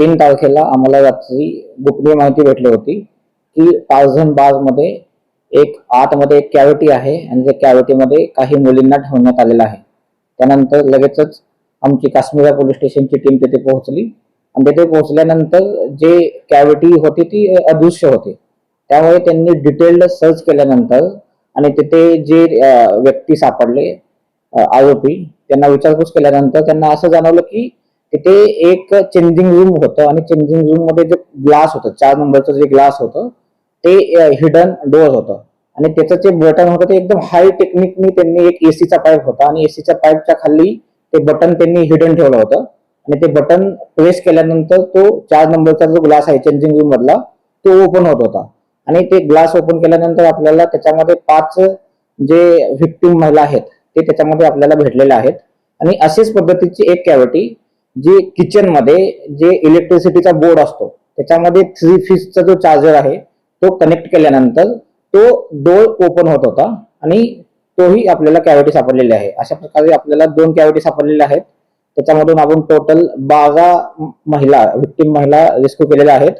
तीन तारखेला आम्हाला रात्री गुप्त माहिती भेटली होती की टार्झन बाजमध्ये एक आतमध्ये एक कॅव्हिटी आहे आणि त्या कॅव्हिटीमध्ये काही मुलींना ठेवण्यात आलेलं आहे. त्यानंतर लगेचच आमची काश्मीरा पोलीस स्टेशनची टीम तिथे पोहोचली आणि तिथे पोहोचल्यानंतर जे कॅव्हिटी होती ती अदृश्य होती. त्यामुळे त्यांनी डिटेल्ड सर्च केल्यानंतर आणि तिथे जे व्यक्ती सापडले आरोपी त्यांना विचारपूस केल्यानंतर त्यांना असं जाणवलं की तिथे एक चेंजिंग रूम होतं आणि चेंजिंग रूममध्ये जे ग्लास होतं चार नंबरचं जे ग्लास होतं ते हिडन डोअर होतं. आणि त्याचं जे बटन होतं ते एकदम हाय टेक्निकनी त्यांनी एक एसीचा पाईप होता आणि एसीच्या पाईपच्या खाली ते बटन त्यांनी हिडन ठेवलं होतं. आणि ते बटन प्रेस केल्यानंतर तो चार नंबरचा जो ग्लास आहे चेंजिंग रूम मधला तो ओपन होत होता. आणि ते ग्लास ओपन केल्यानंतर आपल्याला त्याच्यामध्ये पाच जे व्हिक्टिम महिला आहेत ते त्याच्यामध्ये आपल्याला भेटलेले आहेत. आणि अशीच पद्धतीची एक कॅव्हिटी जे किचनमध्ये जे इलेक्ट्रिसिटीचा बोर्ड असतो त्याच्यामध्ये थ्री फिसचा जो चार्जर आहे तो कनेक्ट केल्यानंतर तो डोर ओपन होत होता आणि तोही आपल्याला कॅव्हिटी सापडलेली आहे. अशा प्रकारे आपल्याला दोन कॅव्हिटी सापडलेल्या आहेत. त्याच्यामधून आपण टोटल बारा महिला व्हिक्टिम महिला रेस्क्यू केलेल्या आहेत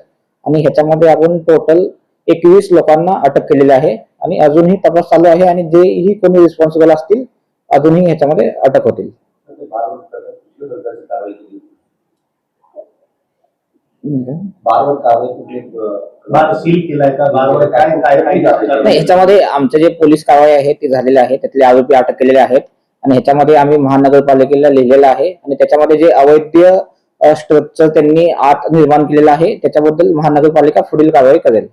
आणि ह्याच्यामध्ये आपण टोटल एकवीस लोकांना अटक केलेली आहे आणि अजूनही तपास चालू आहे आणि जेही कोणी रिस्पॉन्सिबल असतील अजूनही ह्याच्यामध्ये अटक होतील. नाही ह्याच्यामध्ये आमचे जे पोलीस कारवाई आहे ती झालेली आहे त्यातले आरोपी अटक केलेले आहेत. आणि ह्याच्यामध्ये आम्ही महानगरपालिकेला लिहिलेलं आहे. आणि त्याच्यामध्ये जे अवैध स्ट्रक्चर त्यांनी आत निर्माण केलेलं आहे त्याच्याबद्दल महानगरपालिका पुढील कारवाई करेल.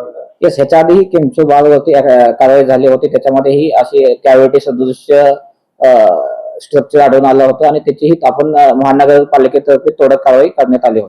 होती. येस ह्याच्या आधीही किमचो बागवरती अ, कारवाई झाली होती. त्याच्यामध्येही अशी कॅव्हिटी सदृश्य स्ट्रक्चर आढळून आलं होतं आणि त्याचीही आपण महानगरपालिकेतर्फे तोडक कारवाई करण्यात आली होती.